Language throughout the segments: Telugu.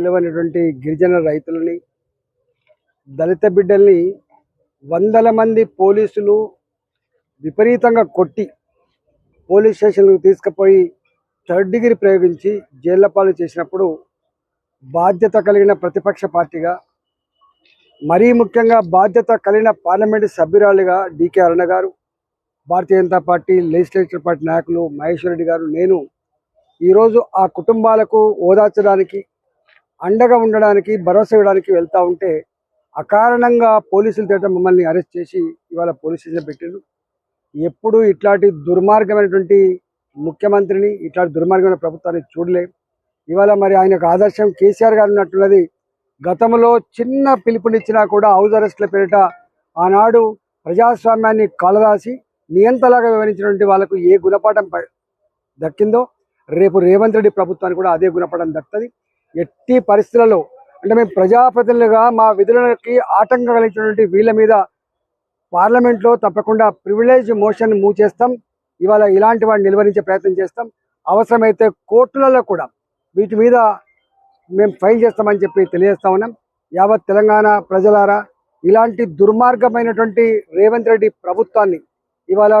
పిలువైనటువంటి గిరిజన రైతులని దళిత బిడ్డల్ని వందల మంది పోలీసులు విపరీతంగా కొట్టి పోలీస్ స్టేషన్లకు తీసుకుపోయి థర్డ్ డిగ్రీ ప్రయోగించి జైళ్ళ పాలు చేసినప్పుడు బాధ్యత కలిగిన ప్రతిపక్ష పార్టీగా మరీ ముఖ్యంగా బాధ్యత కలిగిన parliament సభ్యురాలుగా D K Aruna garu Bharatiya Janata party legislature party నాయకులు మహేశ్వర్ రెడ్డి గారు నేను ఈరోజు ఆ కుటుంబాలకు ఓదార్చడానికి అండగా ఉండడానికి భరోసా ఇవ్వడానికి వెళ్తూ ఉంటే అకారణంగా పోలీసులు తేట మమ్మల్ని అరెస్ట్ చేసి ఇవాళ పోలీస్ స్టేషన్ పెట్టారు ఎప్పుడు ఇట్లాంటి దుర్మార్గమైనటువంటి ముఖ్యమంత్రిని ఇట్లాంటి దుర్మార్గమైన ప్రభుత్వాన్ని చూడలే. ఇవాళ మరి ఆయనకు ఆదర్శం కేసీఆర్ గారు ఉన్నట్టున్నది. గతంలో చిన్న పిలుపునిచ్చినా కూడా హౌస్ అరెస్ట్ల పేరిట ఆనాడు ప్రజాస్వామ్యాన్ని కలదాసి నియంతలాగా వివరించినటువంటి వాళ్ళకు ఏ గుణపాఠం దక్కిందో రేపు రేవంత్ రెడ్డి ప్రభుత్వానికి కూడా అదే గుణపాఠం దక్కుతుంది ఎట్టి పరిస్థితులలో అంటే మేము ప్రజాప్రతినిధులుగా మా విధులకి ఆటంకం కలిగించినటువంటి వీళ్ళ మీద పార్లమెంట్లో తప్పకుండా ప్రివిలేజ్ మోషన్ మూవ్ చేస్తాం. ఇవాళ ఇలాంటి వాడిని నిలువరించే ప్రయత్నం చేస్తాం. అవసరమైతే కోర్టులలో కూడా వీటి మీద మేము ఫైల్ చేస్తామని చెప్పి తెలియజేస్తా ఉన్నాం. యావత్ తెలంగాణ ప్రజలారా ఇలాంటి దుర్మార్గమైనటువంటి రేవంత్ రెడ్డి ప్రభుత్వాన్ని ఇవాళ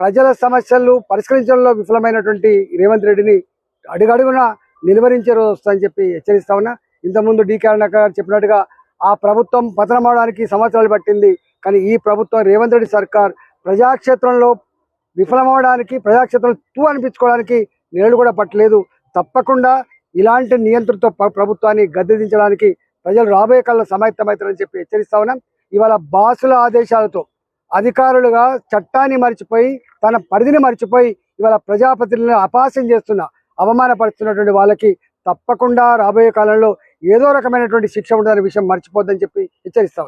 ప్రజల సమస్యలు పరిష్కరించడంలో విఫలమైనటువంటి రేవంత్ రెడ్డిని అడుగడుగున నిలువరించే రోజు వస్తుందని చెప్పి హెచ్చరిస్తా ఉన్నా. ఇంతకుముందు డీకే అరుణ గారు చెప్పినట్టుగా ఆ ప్రభుత్వం పతనం అవడానికి సంవత్సరాలు పట్టింది. కానీ ఈ ప్రభుత్వం రేవంత్ రెడ్డి సర్కార్ ప్రజాక్షేత్రంలో విఫలమవడానికి ప్రజాక్షేత్రంలో తూ అనిపించుకోవడానికి నేడు కూడా పట్టలేదు. తప్పకుండా ఇలాంటి నియంత్రణతో ప్రభుత్వాన్ని గద్దెదించడానికి ప్రజలు రాబోయే కాలంలో సమాయత్తమవుతారని చెప్పి హెచ్చరిస్తా ఉన్నాం. ఇవాళ బాసుల ఆదేశాలతో అధికారులుగా చట్టాన్ని మర్చిపోయి తన పరిధిని మర్చిపోయి ఇవాళ ప్రజాప్రతినిధులను అపాసం చేస్తున్న అవమానపరుస్తున్నటువంటి వాళ్ళకి తప్పకుండా రాబోయే కాలంలో ఏదో రకమైనటువంటి శిక్ష ఉంటుందనే విషయం మర్చిపోద్దని చెప్పి హెచ్చరిస్తా